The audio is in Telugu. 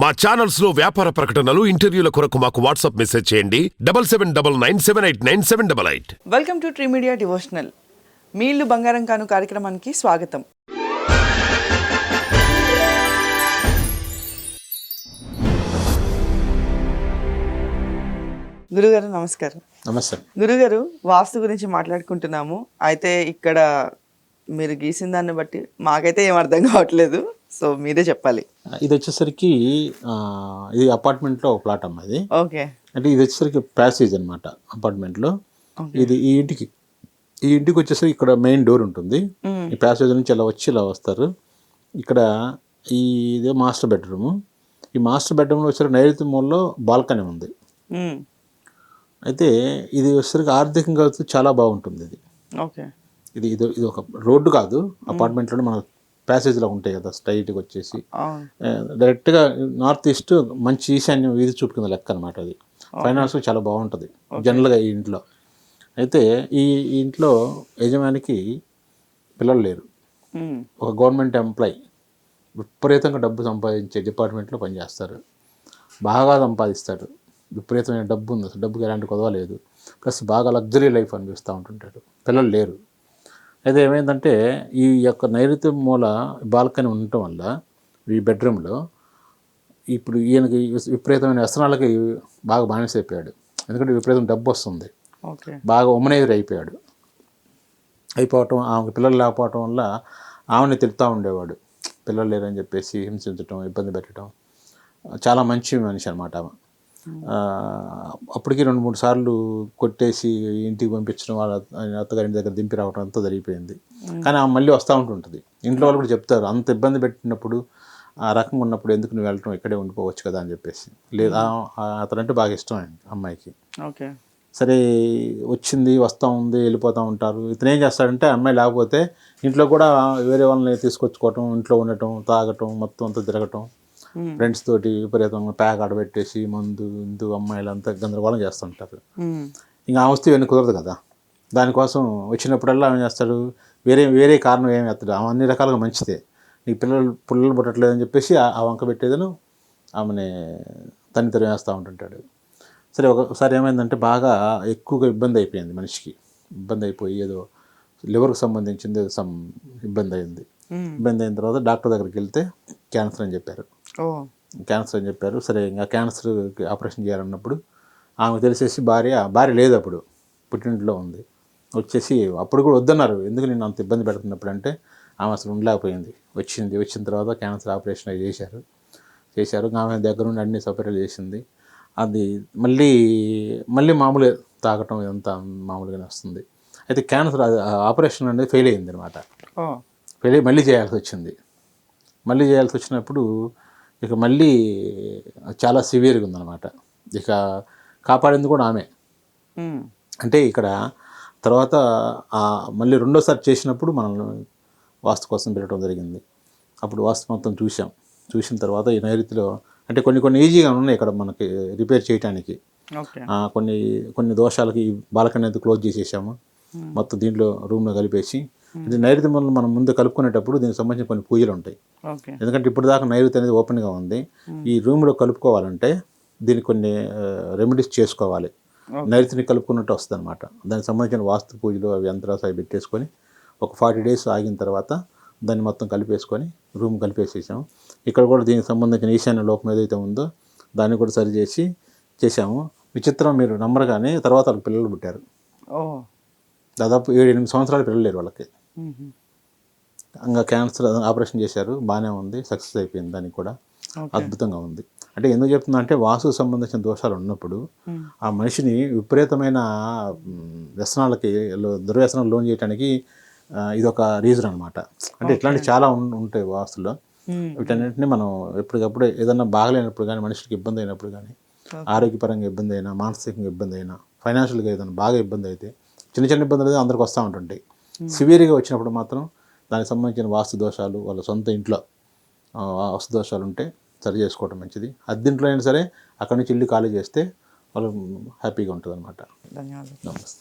మా ఛానల్స్లో వ్యాపార ప్రకటనలు ఇంటర్వ్యూల కొరకు మాకు వాట్సాప్ మెసేజ్ చేయండి. Double seven double nine seven eight nine seven double eight. Welcome to tree media devotional మీ ఇల్లు బంగారం కాను కార్యక్రమానికి స్వాగతం. గురుగారు నమస్కారం. నమస్తే. గురుగారు వాస్తు గురించి మాట్లాడుకుంటున్నాము. అయితే ఇక్కడ మీరు గీసిన దాన్ని బట్టి మాకైతే ఏం అర్థం కావట్లేదు. సో మీరే చెప్పాలి. ఇది వచ్చేసరికి ఇది అపార్ట్మెంట్లో ఒక ప్లాట్ అమ్మ ఇది. ఓకే. అంటే ఇది వచ్చేసరికి ప్యాసేజ్ అనమాట అపార్ట్మెంట్లో. ఇది ఈ ఇంటికి ఈ ఇంటికి వచ్చేసరికి ఇక్కడ మెయిన్ డోర్ ఉంటుంది. ఈ ప్యాసేజ్ నుంచి ఇలా వచ్చి ఇలా వస్తారు. ఇక్కడ ఈ ఇదే మాస్టర్ బెడ్రూమ్. ఈ మాస్టర్ బెడ్రూమ్లో వచ్చేసరికి నైరుతి మూలలో బాల్కనీ ఉంది. అయితే ఇది వచ్చేసరికి ఆర్థికంగా చాలా బాగుంటుంది ఇది. ఓకే. ఇది ఇది ఇది ఒక రోడ్డు కాదు అపార్ట్మెంట్లో మన ప్యాసేజ్లో ఉంటాయి కదా స్ట్రైట్గా వచ్చేసి. డైరెక్ట్గా నార్త్ ఈస్ట్ మంచి ఈశాన్యం వీధి చూపు కింద లెక్క అనమాట అది. ఫైనాన్స్ చాలా బాగుంటుంది జనరల్గా ఈ ఇంట్లో. అయితే ఈ ఇంట్లో యజమానికి పిల్లలు లేరు. ఒక గవర్నమెంట్ ఎంప్లాయ్. విపరీతంగా డబ్బు సంపాదించే డిపార్ట్మెంట్లో పనిచేస్తారు బాగా సంపాదిస్తాడు విపరీతమైన డబ్బు ఉంది అసలు డబ్బుకి ఎలాంటి కొదవ లేదు. ప్లస్ బాగా లగ్జరీ లైఫ్ అనిపిస్తూ ఉంటుంటాడు. పిల్లలు లేరు. అయితే ఏమైందంటే ఈ యొక్క నైరుతి మూల బాల్కనీ ఉండటం వల్ల ఈ బెడ్రూమ్లో ఇప్పుడు ఈయనకి విపరీతమైన వ్యసనాలకి బాగా బానిస అయిపోయాడు. ఎందుకంటే విపరీతం డబ్బు వస్తుంది. బాగా ఉమ్మనేది అయిపోయాడు. అయిపోవటం ఆమెకు పిల్లలు లేకపోవటం వల్ల ఆమెని తిడుతూ ఉండేవాడు. పిల్లలు లేరని చెప్పేసి హింసించటం ఇబ్బంది పెట్టడం చాలా మంచి మనిషి అనమాట ఆమె. అప్పటికి రెండు మూడు సార్లు కొట్టేసి ఇంటికి పంపించడం వాళ్ళ ఆయన అత్తగారి దగ్గర దింపి రావడం అంతా జరిగిపోయింది. కానీ ఆమె మళ్ళీ వస్తూ ఉంటుంటుంది. ఇంట్లో వాళ్ళు కూడా చెప్తారు అంత ఇబ్బంది పెట్టినప్పుడు ఆ రకంగా ఉన్నప్పుడు ఎందుకు నువ్వు వెళ్ళటం? ఇక్కడే ఉండిపోవచ్చు కదా అని చెప్పేసి. లేదు అతనంటే బాగా ఇష్టం ఆయన అమ్మాయికి. ఓకే. సరే వచ్చింది వస్తూ ఉంది వెళ్ళిపోతూ ఉంటారు. ఇతను ఏం చేస్తాడంటే అమ్మాయి లేకపోతే ఇంట్లో కూడా వేరే వాళ్ళని తీసుకొచ్చుకోవటం ఇంట్లో ఉండటం తాగటం మొత్తం అంతా తిరగటం. ఫ్రెండ్స్ తోటి విపరీతంగా ప్యాక్ ఆడబెట్టేసి మందు ఇందు అమ్మాయిలు అంతా గందరగోళం చేస్తుంటారు. మ్మ్. ఇంకా ఆ వస్తువు ఇవన్నీ కుదరదు కదా. దానికోసం వచ్చినప్పుడల్లా ఏం చేస్తాడు? వేరే వేరే కారణం ఏమి ఎత్తడు ఆమె అన్ని రకాలుగా మంచిదే. నీ పిల్లలు పుల్లలు పుట్టట్లేదని చెప్పేసి ఆ- వంక పెట్టేదను ఆమెని తనితరం వేస్తూ ఉంటుంటాడు. సరే ఒకసారి ఏమైందంటే బాగా ఎక్కువగా ఇబ్బంది అయిపోయింది మనిషికి. ఇబ్బంది అయిపోయి ఏదో లివర్కి సంబంధించింది ఏదో సమ్ ఇబ్బంది అయింది. మ్మ్. ఇబ్బంది అయిన తర్వాత డాక్టర్ దగ్గరికి వెళ్తే క్యాన్సర్ అని చెప్పారు. క్యాన్సర్ అని చెప్పారు. సరే ఇంకా క్యాన్సర్ ఆపరేషన్ చేయాలన్నప్పుడు ఆమెకు తెలిసేసి భార్య భార్య లేదు అప్పుడు. పుట్టింట్లో ఉంది. వచ్చేసి అప్పుడు కూడా వద్దన్నారు. ఎందుకు నేను అంత ఇబ్బంది పెడుతున్నప్పుడు అంటే ఆమె అసలు ఉండలేకపోయింది. వచ్చింది. వచ్చిన తర్వాత క్యాన్సర్ ఆపరేషన్ అవి చేశారు. చేశారు. ఆమె దగ్గర నుండి అన్ని సపరేట్ చేసింది. అది మళ్ళీ మళ్ళీ మామూలుగా తాగటం ఇదంతా మామూలుగానే వస్తుంది. అయితే క్యాన్సర్ ఆపరేషన్ అనేది ఫెయిల్ అయింది అనమాట ఓ పెళ్ళి మళ్ళీ చేయాల్సి వచ్చింది. మళ్ళీ చేయాల్సి వచ్చినప్పుడు ఇక మళ్ళీ చాలా సివియర్గా ఉందన్నమాట. ఇక కాపాడింది కూడా ఆమె. అంటే ఇక్కడ తర్వాత మళ్ళీ రెండోసారి చేసినప్పుడు మనం వాస్తు కోసం పెట్టడం జరిగింది. అప్పుడు వాస్తు మొత్తం చూసాం చూసిన తర్వాత ఈ నైరుతిలో అంటే కొన్ని కొన్ని ఈజీగా ఉన్నాయి ఇక్కడ మనకి రిపేర్ చేయడానికి కొన్ని కొన్ని దోషాలకి ఈ బాల్కనీ అయితే క్లోజ్ చేసేసాము. మొత్తం దీంట్లో రూమ్లో కలిపేసి ఇది నైరుతి మూలం మనం ముందు కలుపుకునేటప్పుడు దీనికి సంబంధించిన కొన్ని పూజలు ఉంటాయి. ఎందుకంటే ఇప్పుడు దాకా నైరుతి అనేది ఓపెన్గా ఉంది. ఈ రూమ్లో కలుపుకోవాలంటే దీనికి కొన్ని రెమెడీస్ చేసుకోవాలి. నైరుతిని కలుపుకున్నట్టు వస్తుంది అనమాట దానికి సంబంధించిన వాస్తు పూజలు అవి యంత్రాలు అవి పెట్టేసుకొని ఒక ఫార్టీ డేస్ ఆగిన తర్వాత దాన్ని మొత్తం కలిపేసుకొని రూమ్ కలిపేసేసాము. ఇక్కడ కూడా దీనికి సంబంధించిన ఈశాన్య లోపం ఏదైతే ఉందో దాన్ని కూడా సరి చేసి చేసాము విచిత్రం మీరు నమ్మరుగానే తర్వాత వాళ్ళకి పిల్లలు పుట్టారు. దాదాపు ఏడు ఎనిమిది సంవత్సరాలు పిల్లలు లేరు వాళ్ళకి. ఇంకా క్యాన్సర్ ఆపరేషన్ చేశారు బాగానే ఉంది సక్సెస్ అయిపోయింది దానికి కూడా. అద్భుతంగా ఉంది. అంటే ఎందుకు చెప్తున్నా అంటే వాస్తుకు సంబంధించిన దోషాలు ఉన్నప్పుడు. ఆ మనిషిని విపరీతమైన వ్యసనాలకి దుర్వ్యసనాలు లోన్ చేయడానికి ఇదొక రీజన్ అనమాట అంటే ఇట్లాంటి చాలా ఉంటాయి వాస్తులో మ్మ్. వీటన్నిటిని మనం ఎప్పటికప్పుడు ఏదన్నా బాగలేనప్పుడు కానీ మనిషికి ఇబ్బంది అయినప్పుడు కానీ ఆరోగ్యపరంగా ఇబ్బంది అయినా మానసికంగా ఇబ్బంది అయినా ఫైనాన్షియల్గా ఏదైనా బాగా ఇబ్బంది అయితే చిన్న చిన్న ఇబ్బందులు అయితే అందరికి వస్తూ ఉంటుంటాయి. సివియర్గా వచ్చినప్పుడు మాత్రం దానికి సంబంధించిన వాస్తు దోషాలు వాళ్ళ సొంత ఇంట్లో వాస్తు దోషాలు ఉంటే సరి చేసుకోవడం మంచిది. అద్దెంట్లో అయినా సరే అక్కడి నుంచి ఇల్లు ఖాళీ చేస్తే వాళ్ళు హ్యాపీగా ఉంటుంది అనమాట ధన్యవాదాలు. నమస్తే.